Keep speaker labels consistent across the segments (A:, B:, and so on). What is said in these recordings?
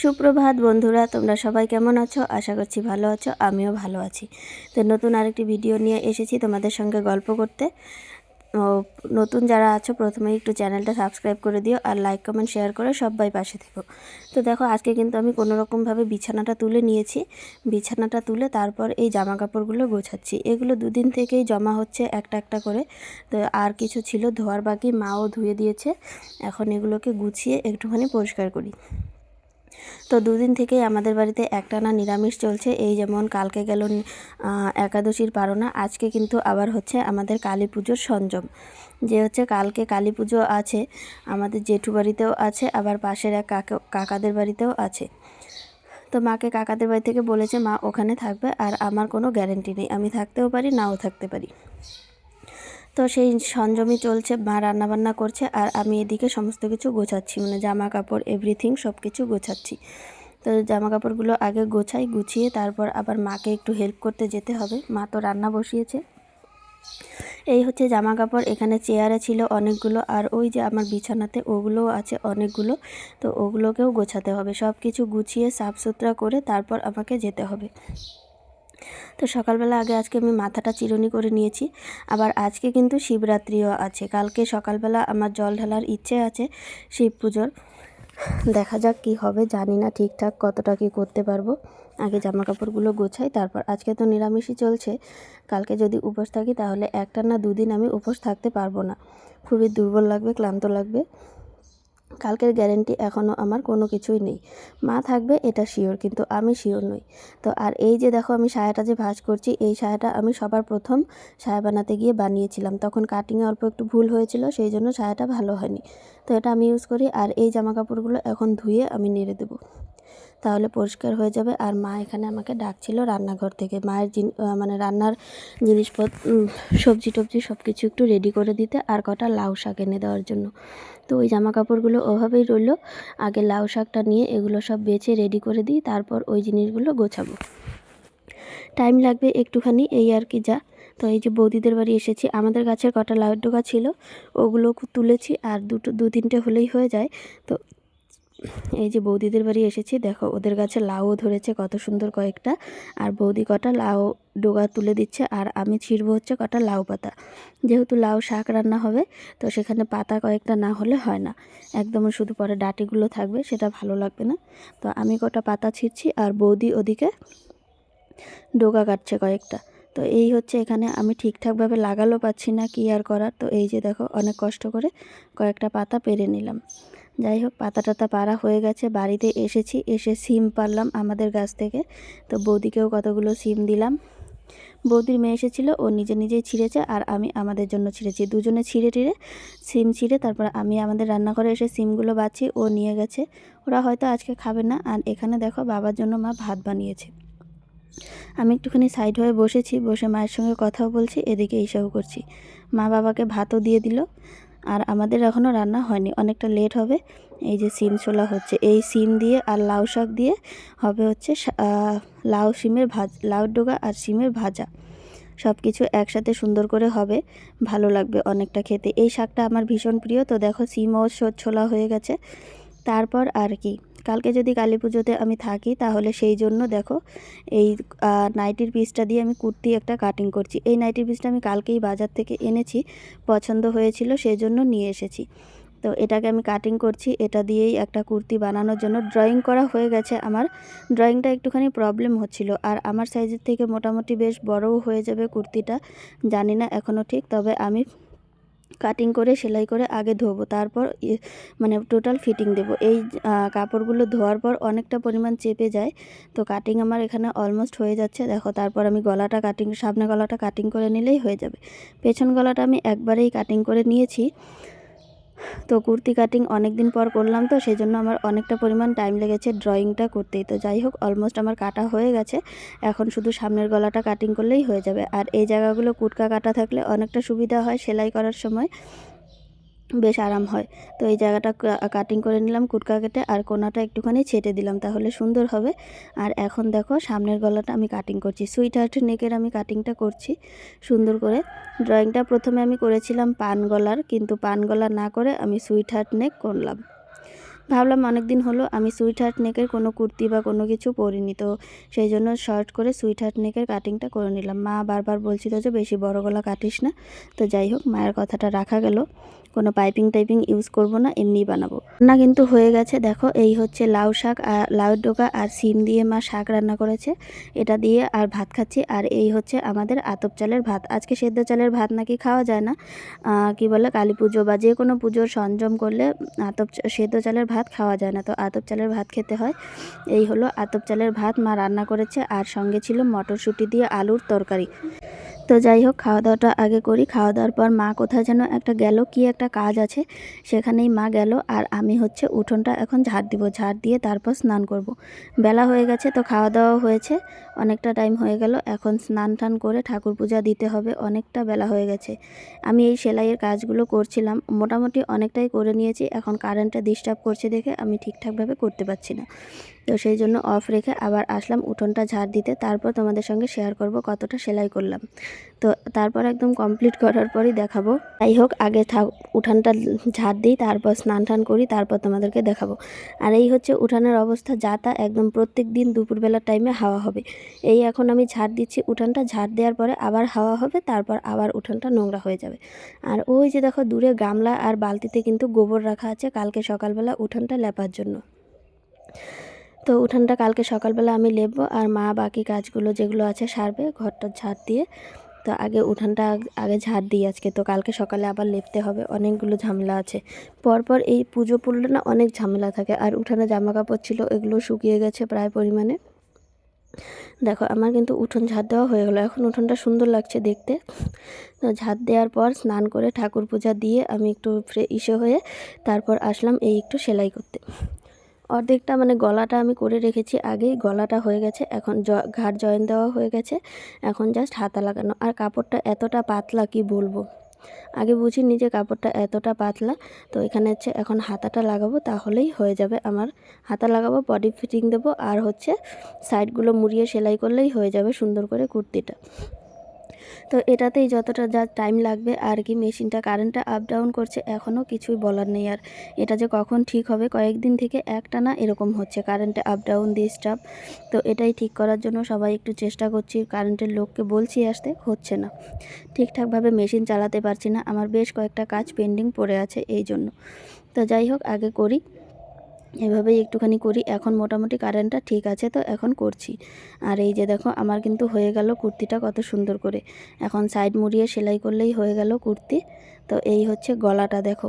A: সুপ্রভাত বন্ধুরা, তোমরা সবাই কেমন আছো? আশা করছি ভালো আছো, আমিও ভালো আছি। তো নতুন আরেকটি ভিডিও নিয়ে এসেছি তোমাদের সঙ্গে গল্প করতে। নতুন যারা আছো প্রথমে একটু চ্যানেলটা সাবস্ক্রাইব করে দিও আর লাইক, কমেন্ট, শেয়ার করে সবাই পাশে থেকো। তো দেখো, আজকে কিন্তু আমি কোনো রকমভাবে বিছানাটা তুলে নিয়েছি। বিছানাটা তুলে তারপর এই জামা কাপড়গুলো গোছাচ্ছি। এগুলো দুদিন থেকেই জমা হচ্ছে একটা একটা করে। তো আর কিছু ছিল, ধোয়ার বাকি, মাও ধুয়ে দিয়েছে। এখন এগুলোকে গুছিয়ে একটুখানি পরিষ্কার করি। তো দুদিন থেকেই আমাদের বাড়িতে একটানা নিরামিষ চলছে। এই যেমন কালকে গেল একাদশীর পারনা আজকে কিন্তু আবার হচ্ছে আমাদের কালী পুজোর সঞ্জম যে হচ্ছে কালকে কালী পুজো আছে, আমাদের জেঠু বাড়িতেও আছে, আবার পাশের এক কাকা, কাকাদের বাড়িতেও আছে। তো মাকে কাকাদের বাড়ি থেকে বলেছে, মা ওখানে থাকবে আর আমার কোনো গ্যারেন্টি নেই, আমি থাকতেও পারি, নাও থাকতে পারি। তো সেই সংযমই চলছে, মা রান্নাবান্না করছে আর আমি এদিকে সমস্ত কিছু গোছাচ্ছি মানে জামা কাপড় এভরিথিং সব কিছু গোছাচ্ছি। তো জামা কাপড়গুলো আগে গোছাই, গুছিয়ে তারপর আবার মাকে একটু হেল্প করতে যেতে হবে। মা তো রান্না বসিয়েছে। এই হচ্ছে জামা কাপড় এখানে চেয়ারে ছিল অনেকগুলো আর ওই যে আমার বিছানাতে ওগুলোও আছে অনেকগুলো, তো ওগুলোকেও গোছাতে হবে। সব কিছু গুছিয়ে সাফ সুতরা করে তারপর আমাকে যেতে হবে। তো সকালবেলা আগে আজকে আমি মাথাটা চিরুনি করে নিয়েছি। আবার আজকে কিন্তু শিবরাত্রিও আছে। কালকে সকালবেলা আমার জল ঢালার ইচ্ছে আছে শিব পুজোর। দেখা যাক কি হবে, জানি না ঠিকঠাক কতটা কি করতে পারব। আগে জামা কাপড়গুলো গোছাই, তারপর আজকে তো নিরামিষই চলছে। কালকে যদি উপোস থাকি তাহলে একটা না দুদিন আমি উপোস থাকতে পারব না। খুবই দুর্বল লাগবে, ক্লান্ত লাগবে। কালকের গ্যারেন্টি এখনও আমার কোনো কিছুই নেই। মা থাকবে, এটা শিওর কিন্তু আমি শিওর নই। তো আর এই যে দেখো আমি সায়াটা যে ভাজ করছি, এই সায়াটা আমি সবার প্রথম সায়া বানাতে গিয়ে বানিয়েছিলাম। তখন কাটিংয়ে অল্প একটু ভুল হয়েছিল, সেই জন্য সায়াটা ভালো হয়নি। তো এটা আমি ইউজ করি, আর এই জামা কাপড়গুলো এখন ধুয়ে আমি নেড়ে দেবো। তাহলে পরিষ্কার হয়ে যাবে। আর মা এখানে আমাকে ডাকছিল রান্নাঘর থেকে। মায়ের মানে রান্নার জিনিসপত্র সবজি টবজি সব কিছু একটু রেডি করে দিতে, আর কটা লাউ শাক এনে দেওয়ার জন্য। তো ওই জামা কাপড়গুলো ওভাবেই রইল। আগে লাউ শাকটা নিয়ে এগুলো সব বেছে রেডি করে দিই, তারপর ওই জিনিসগুলো গোছাবো। টাইম লাগবে একটুখানি, এই আর কি যা। তো এই যে বৌদিদের বাড়ি এসেছি, আমাদের গাছের কটা লাউ ডোকা ছিল, ওগুলো তুলেছি, আর দুটো দু তিনটে হলেই হয়ে যায়। তো এই যে বৌদিদের বাড়ি এসেছি, দেখো ওদের গাছে লাউও ধরেছে কত সুন্দর কয়েকটা। আর বৌদি কটা লাউ ডোগা তুলে দিচ্ছে, আর আমি ছিঁড়বো হচ্ছে কটা লাউ পাতা। যেহেতু লাউ শাক রান্না হবে, তো সেখানে পাতা কয়েকটা না হলে হয় না। একদম শুধু পরে ডাটিগুলো থাকবে, সেটা ভালো লাগবে না। তো আমি কটা পাতা ছিঁড়ছি, আর বৌদি ওদিকে ডোগা কাটছে কয়েকটা। তো এই হচ্ছে এখানে আমি ঠিকঠাকভাবে লাগালো পাচ্ছি না কি আর করার। তো এই যে দেখো অনেক কষ্ট করে কয়েকটা পাতা পেরে নিলাম। যাই হোক পাতা টাতা পাড়া হয়ে গেছে। বাড়িতে এসেছি, এসে সিম পারলাম আমাদের গাছ থেকে। তো বৌদিকেও কতগুলো সিম দিলাম। বৌদির মেয়ে এসেছিল, ও নিজে নিজেই ছিঁড়েছে আর আমি আমাদের জন্য ছিঁড়েছি। দুজনে ছিঁড়ে টিড়ে সিম ছিঁড়ে তারপর আমি আমাদের রান্নাঘরে এসে সিমগুলো বাছি, ও নিয়ে গেছে। ওরা হয়তো আজকে খাবে না। আর এখানে দেখো, বাবার জন্য মা ভাত বানিয়েছে। আমি একটুখানি সাইড হয়ে বসেছি, বসে মায়ের সঙ্গে কথাও বলছি, এদিকে এইসবও করছি। মা বাবাকে ভাতও দিয়ে দিল। আর আমাদের এখনও রান্না হয়নি, অনেকটা লেট হবে। এই যে সিম ছোলা হচ্ছে, এই সিম দিয়ে আর লাউ শাক দিয়ে হবে হচ্ছে লাউ সিমের ভাজ, লাউ ডোগা আর সিমের ভাজা। সব কিছু একসাথে সুন্দর করে হবে, ভালো লাগবে অনেকটা খেতে। এই শাকটা আমার ভীষণ প্রিয়, তো দেখো সিমও ও ছোলা হয়ে গেছে। তারপর আর কি? কালকে যদি কালী পুজোতে আমি থাকি, তাহলে সেই জন্য দেখো, এই নাইটির পিসটা দিয়ে আমি কুর্তি একটা কাটিং করছি। এই নাইটির পিসটা আমি কালকেই বাজার থেকে এনেছি, পছন্দ হয়েছিল সেই জন্য নিয়ে এসেছি। তো এটাকে আমি কাটিং করছি, এটা দিয়েই একটা কুর্তি বানানোর জন্য ড্রয়িং করা হয়ে গেছে আমার। ড্রয়িংটা একটুখানি প্রবলেম হচ্ছিল, আর আমার সাইজের থেকে মোটামুটি বেশ বড়ও হয়ে যাবে কুর্তিটা, জানি না এখনও ঠিক, তবে আমি কাটিং করে, সেলাই করে আগে ধোবো। তারপর মানে টোটাল ফিটিং দেবো। এই কাপড়গুলো ধোয়ার পর অনেকটা পরিমাণ চেপে যায়। তো কাটিং আমার এখানে অলমোস্ট হয়ে যাচ্ছে। দেখো, তারপর আমি গলাটা কাটিং সামনে গলাটা কাটিং করে নিলেই হয়ে যাবে। পেছন গলাটা আমি একবারেই কাটিং করে নিয়েছি। তো কুর্তি কাটিং অনেক দিন পর করলাম তো সেই জন্য আমার অনেকটা পরিমাণ টাইম লেগেছে ড্রয়িংটা করতেই। তো যাই হোক অলমোস্ট আমার কাটা হয়ে গেছে। এখন শুধু সামনের গলাটা কাটিং করলেই হয়ে যাবে। আর এই জায়গাগুলো কুটকা কাটা থাকলে অনেকটা সুবিধা হয় সেলাই করার সময়। বেশ আরাম হয়। তো এই জায়গাটা কাটিং করে নিলাম কুটকা কেটে আর কোনাটা একটুখানি ছেটে দিলাম তাহলে সুন্দর হবে। আর এখন দেখো সামনের গলাটা আমি কাটিং করছি। সুইট হার্ট নেকের আমি কাটিংটা করছি সুন্দর করে। ড্রয়িংটা প্রথমে আমি করেছিলাম পান গলার, কিন্তু পান গলা না করে আমি সুইট হার্ট নেক করলাম। ভাবলাম অনেক দিন হলো আমি সুইট হার্ট নেকের কোনো কুর্তি বা কোনো কিছু পরিনি, তো সেই জন্য শর্ট করে সুইট হার্ট নেকের কাটিংটা করে নিলাম। মা বারবার বলছিল যে বেশি বড় গলা কাটিস না। তো যাই হোক, মায়ের কথাটা রাখা গেল। কোনো পাইপিং টাইপিং ইউজ করব না, এমনিই বানাবো। রান্না কিন্তু হয়ে গেছে। দেখো, এই হচ্ছে লাউ শাক আর লাউয়ের ডোকা আর সিম দিয়ে মা শাক রান্না করেছে। এটা দিয়ে আর ভাত খাচ্ছি। আর এই হচ্ছে আমাদের আতপ চালের ভাত। আজকে সেদ্ধ চালের ভাত নাকি খাওয়া যায় না। কি বলে, কালী পুজো বা যে কোনো পুজোর সঞ্জম করলে আতপ সেদ্ধ চালের ভাত খাওয়া যায় না। তো আতপ চালের ভাত খেতে হয়। এই হলো আতপ চালের ভাত। মা রান্না করেছে। আর সঙ্গে ছিল মটরশুঁটি দিয়ে আলুর তরকারি। তো যাই হোক খাওয়া দাওয়াটা আগে করি। খাওয়া দাওয়ার পর মা কোথায় যেন একটা গেল, কি একটা কাজ আছে, সেখানেই মা গেল আর আমি হচ্ছে উঠোনটা এখন ঝাড় দিব, ঝাড় দিয়ে তারপর স্নান করব। বেলা হয়ে গেছে তো খাওয়া দাওয়া হয়েছে, অনেকটা টাইম হয়ে গেল, এখন স্নান টান করে ঠাকুর পূজা দিতে হবে, অনেকটা বেলা হয়ে গেছে। আমি এই সেলাইয়ের কাজগুলো করছিলাম, মোটামুটি অনেকটাই করে নিয়েছি, এখন কারেন্টটা ডিস্টার্ব করছে দেখে আমি ঠিকঠাকভাবে করতে পারছি না। তো সেই জন্য অফ রেখে আবার আসলাম উঠোনটা ঝাড় দিতে। তারপর তোমাদের সঙ্গে শেয়ার করব কতটা সেলাই করলাম। তো তারপর একদম কমপ্লিট করার পরই দেখাবো। যাই হোক, আগে থাক, উঠানটা ঝাড় দিই, তারপর স্নান টান করি, তারপর তোমাদেরকে দেখাবো। আর এই হচ্ছে উঠানের অবস্থা, যা তা একদম প্রত্যেক দিন দুপুরবেলার টাইমে হাওয়া হবে। এই এখন আমি ঝাড় দিচ্ছি, উঠানটা ঝাড় দেওয়ার পরে আবার হাওয়া হবে, তারপর আবার উঠানটা নোংরা হয়ে যাবে। আর ওই যে দেখো, দূরে গামলা আর বালতিতে কিন্তু গোবর রাখা আছে কালকে সকালবেলা উঠানটা লেপার জন্য। তো উঠানটা কালকে সকালবেলা আমি লেপবো আর মা বাকি কাজগুলো যেগুলো আছে সারবে ঘরটা ঝাড় দিয়ে। তো আগে উঠানটা আগে ঝাড় দিই আজকে। তো কালকে সকালে আবার লেপতে হবে, অনেকগুলো ঝামেলা আছে। পরপর এই পুজো পড়লে না অনেক ঝামেলা থাকে। আর উঠানে জামা কাপড় ছিল, এগুলো শুকিয়ে গেছে প্রায় পরিমাণে। দেখো, আমার কিন্তু উঠোন ঝাড় দেওয়া হয়ে গেলো। এখন উঠোনটা সুন্দর লাগছে দেখতে। তো ঝাড় দেওয়ার পর স্নান করে ঠাকুর পূজা দিয়ে আমি একটু ফ্রে ইসে হয়ে তারপর আসলাম এই একটু সেলাই করতে। অর্ধেকটা মানে গলাটা আমি করে রেখেছি আগেই, গলাটা হয়ে গেছে, এখন জ ঘাট জয়েন দেওয়া হয়ে গেছে, এখন জাস্ট হাতা লাগানো। আর কাপড়টা এতটা পাতলা কি বলব? আগে বুঝিনি যে কাপড়টা এতটা পাতলা, তো এখানে হচ্ছে এখন হাতাটা লাগাবো, তাহলেই হয়ে যাবে আমার হাতা লাগাবো বডি ফিটিং দেবো, আর হচ্ছে সাইডগুলো মুড়িয়ে সেলাই করলেই হয়ে যাবে সুন্দর করে কুর্তিটা। তো এটাতেই যতটা যা টাইম লাগবে আর কি মেশিনটা কারেন্টটা আপ ডাউন করছে এখনও কিছুই বলার নেই আর। এটা যে কখন ঠিক হবে, কয়েকদিন থেকে একটানা এরকম হচ্ছে কারেন্টে আপ ডাউন ডিস্টার্ব তো এটাই ঠিক করার জন্য সবাই একটু চেষ্টা করছি কারেন্টের লোককে বলছি আসতে, হচ্ছে না। ঠিকঠাকভাবে মেশিন চালাতে পারছি না, আমার বেশ কয়েকটা কাজ পেন্ডিং পড়ে আছে এই জন্য। তো যাই হোক, আগে করি। এভাবেই একটুখানি করি। এখন মোটামুটি কারেন্টটা ঠিক আছে তো এখন করছি। আর এই যে দেখো, আমার কিন্তু হয়ে গেল কুর্তিটা কত সুন্দর করে। এখন সাইড মুড়িয়ে সেলাই করলেই হয়ে গেল কুর্তি। তো এই হচ্ছে গলাটা দেখো।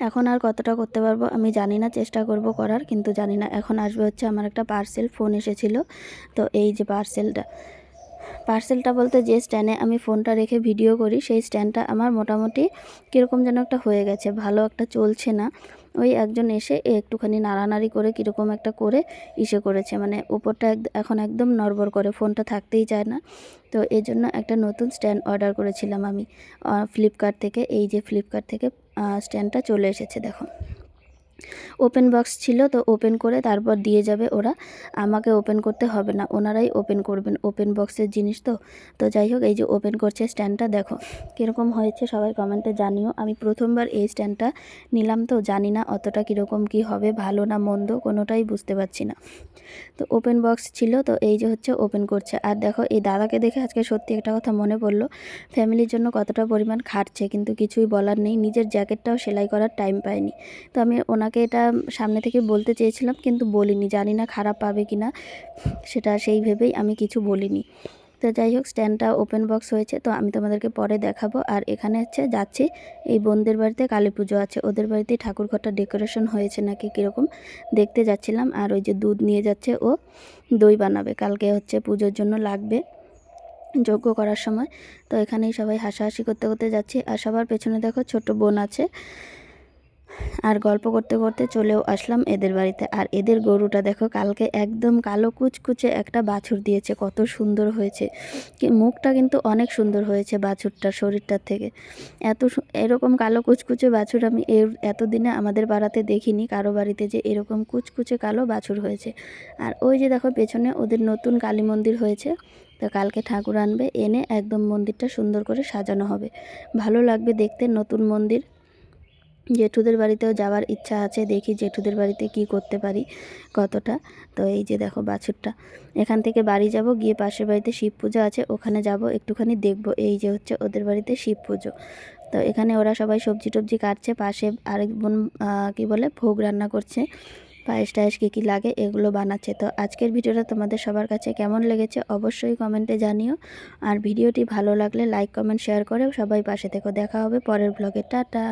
A: এখন আর কতটা করতে পারব আমি জানি না, চেষ্টা করব করার, কিন্তু জানি না। এখন আসবে হচ্ছে আমার একটা পার্সেল ফোন এসেছিল। তো এই যে পার্সেলটা পার্সেলটা বলতে যে স্ট্যান্ডে আমি ফোনটা রেখে ভিডিও করি, সেই স্ট্যান্ডটা আমার মোটামুটি কীরকম যেন একটা হয়ে গেছে, ভালো একটা চলছে না। ওই একজন এসে একটুখানি নাড়ানাড়ি করে কীরকম একটা করে ইসে করেছে মানে উপরটা এখন একদম নড়বড় করে, ফোনটা থাকতেই চায় না। তো এই জন্য একটা নতুন স্ট্যান্ড অর্ডার করেছিলাম আমি ফ্লিপকার্ট থেকে, এই যে ফ্লিপকার্ট থেকে স্ট্যান্ডটা চলে এসেছে দেখো ওপেন বক্স ছিল, তো ওপেন করে তারপর দিয়ে যাবে ওরা। আমাকে ওপেন করতে হবে না, ওনারাই ওপেন করবেন ওপেন বক্সের জিনিস তো। তো যাই হোক, এই যে ওপেন করছে স্ট্যান্ডটা দেখো কীরকম হয়েছে, সবাই কমেন্টে জানিও। আমি প্রথমবার এই স্ট্যান্ডটা নিলাম তো, জানি না অতটা কীরকম কি হবে, ভালো না মন্দ, কোনোটাই বুঝতে পারছি না। তো ওপেন বক্স ছিল, তো এই যে হচ্ছে ওপেন করছে। আর দেখো, এই দাদাকে দেখে আজকে সত্যি একটা কথা মনে পড়ল ফ্যামিলির জন্য কতটা পরিমাণ খাটছে, কিন্তু কিছুই বলার নেই। নিজের জ্যাকেটটাও সেলাই করার টাইম পায়নি তো আমি ওনাকে এটা সামনে থেকে বলতে চেয়েছিলাম, কিন্তু বলিনি। জানি না খারাপ পাবে কি না সেটা সেই ভেবেই আমি কিছু বলিনি। তো যাই হোক স্ট্যান্ডটা ওপেন বক্স হয়েছে, তো আমি তোমাদেরকে পরে দেখাবো। আর এখানে হচ্ছে যাচ্ছি, এই বোনদের বাড়িতে কালী পুজো আছে। ওদের বাড়িতে ঠাকুর ঘরটা ডেকোরেশন হয়েছে নাকি কীরকম, দেখতে যাচ্ছিলাম। আর ওই যে দুধ নিয়ে যাচ্ছে ও, দই বানাবে। কালকে হচ্ছে পুজোর জন্য লাগবে, যজ্ঞ করার সময়। তো এখানেই সবাই হাসাহাসি করতে করতে যাচ্ছি। আর সবার পেছনে দেখো ছোট বোন আছে। আর গল্প করতে করতে চলেও আসলাম এদের বাড়িতে। আর এদের গরুটা দেখো, কালকে একদম কালো কুচকুচে একটা বাছুর দিয়েছে, কত সুন্দর হয়েছে। মুখটা কিন্তু অনেক সুন্দর হয়েছে বাছুরটার শরীরটার থেকে। এত এরকম কালো কুচকুচে বাছুর আমি এতদিনে আমাদের পাড়াতে দেখিনি, কারও বাড়িতে যে এরকম কুচকুচে কালো বাছুর হয়েছে। আর ওই যে দেখো, পেছনে ওদের নতুন কালী মন্দির হয়েছে, তো কালকে ঠাকুর আনবে, এনে একদম মন্দিরটা সুন্দর করে সাজানো হবে। ভালো লাগবে দেখতে নতুন মন্দির। জেঠুদের বাড়িতেও যাওয়ার ইচ্ছা আছে, দেখি জেঠুদের বাড়িতে কি করতে পারি কতটা। তো এই যে দেখো বাছুরটা। এখান থেকে বাড়ি যাব, গিয়ে পাশের বাড়িতে শিব পুজো আছে, ওখানে যাব, একটুখানি দেখব। এই যে হচ্ছে ওদের বাড়িতে শিব পুজো। তো এখানে ওরা সবাই সবজি টবজি কাটছে, পাশে আরেক বোন কি বলে, ভোগ রান্না করছে। পায়েস টায়েস কী কী লাগে এগুলো বানাচ্ছে। তো আজকের ভিডিওটা তোমাদের সবার কাছে কেমন লেগেছে অবশ্যই কমেন্টে জানিও। আর ভিডিওটি ভালো লাগলে লাইক, কমেন্ট, শেয়ার করে সবাই পাশে থেকো। দেখা হবে পরের ব্লগে টাটা।